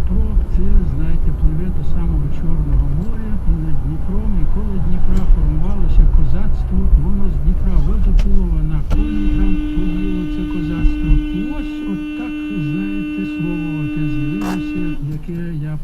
Дніпро це, знаєте, пливе до самого Чорного моря і над Дніпром, і коло Дніпра формувалося козацтво. Воно з Дніпра водопилово на коні там поділо це козацтво. І ось от так, знаєте, слово те з'явилося, яке я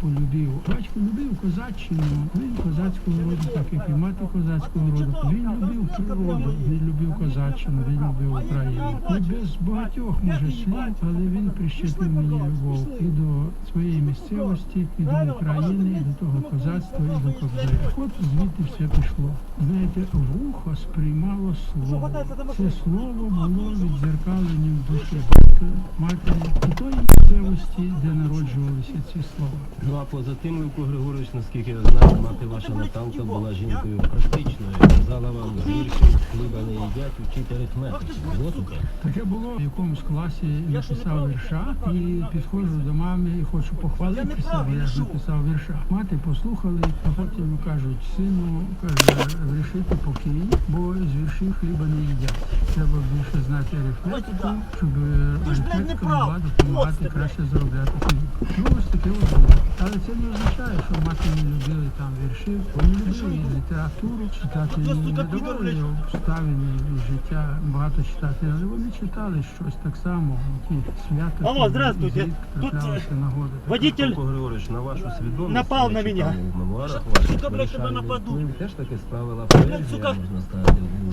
полюбив. Батько любив козаччину, він козацького роду, так як і мати козацького роду. Він любив природу, він любив козаччину, він любив Україну. І без багатьох може слів, але він прищепив мені любов і до своєї місцевості, і до України, і до того козацтва, і до кобзаря. От звідти все пішло. Знаєте, вухо сприймало слово. Це слово було відзеркаленням душі батька, матері і тої місцевості, де народжувалися ці слова. Ну а поза тим, Левко Григорович, наскільки я знаю, мати ваша Наталка була жінкою практичною. Казала вам вірші, хліба не їдять, вчить арифметики. Було таке? Таке було в якомусь класі написав вірша і підходжу до мами і хочу похвалитися, бо я ж написав вірша. Мати послухали, а потім кажуть, сину, каже, вирішити покій, бо з віршів хліба не їдять. Треба більше знати арифметику, щоб арифметика могла допомагати краще заробляти хліб. Ну ось таке от було. Але це не означає, що мати не любили там віршів. Вони любили і літературу читати. їй Не давали обставини життя багато читати, але вони читали щось так само. Які свята Алло, здравствуйте. Тут, нагода. Водитель Григорович, на вашу свідомість Напав на мене. Сука, ваших блядь, тебе нападу. теж таки справила сука,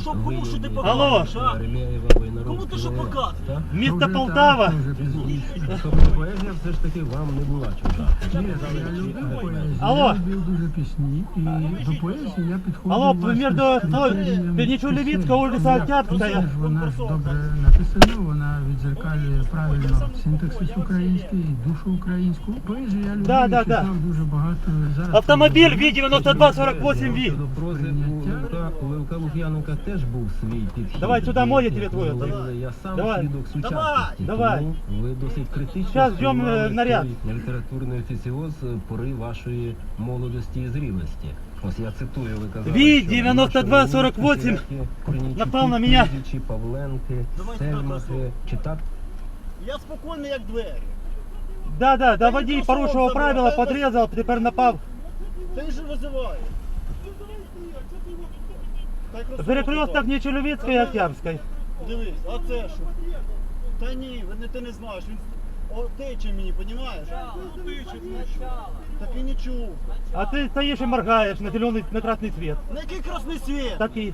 щоб Вияві порушити Іллі Алло. а? Ремєєва, Войнаровського. Кому ти що показуєш? Так? місто Вже Полтава. так, вже пізніше. Тобто поезія все ж таки вам не була чужа. Ні, я любив поезію, Алло. я любив дуже пісні. І до поезії я підходив. Алло, власне, між з критерієм Північу пісень. Левіцька, вулиця Як? Октябрьська. Це ж Вона ж добре написана, вона відзеркалює правильно синтаксис український, і душу українську. Поезію я любив, Да, да, читав да. дуже багато. Зараз Автомобіль там- V9248 V. Щодо прози у Левка, у Левка Лук'яненка теж був свій підхід. Давай сюди, Моє Як тебе твоє. Я сам Давай. свідок сучасності. Давай. Тому ви досить критично Щас ждем, е, сприймали наряд. той літературний офіціоз е, пори вашої молодості і зрілості. Ось я цитую, ви казали, Ві, що 92-48 наші Корнійчуки, напав на мене. Кузічі, Павленки, Давай Сельмахи, сюди, чи так? Я спокійний, як двері. Да, да, да, водій порушував правила, подрізав, тепер напав. Ти ж визиває. Перекресток туди. Нічоловіцької і Октябрьської. Дивись, а це що? Та ні, ви не- ти не знаєш, він о, тиче мені, понімаєш? Так і не чув. А ти стоїш і моргаєш на зелений, на красний світ. На який красний світ? Такий.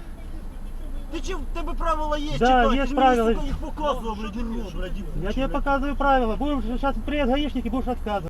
Ти чи в тебе правила є? Да, читай, є ти правила. мені сука, їх показував, блядь, дерьмо, блядь. Я тебе показываю правила. Будем сейчас приедет гаишник и будешь рассказывать.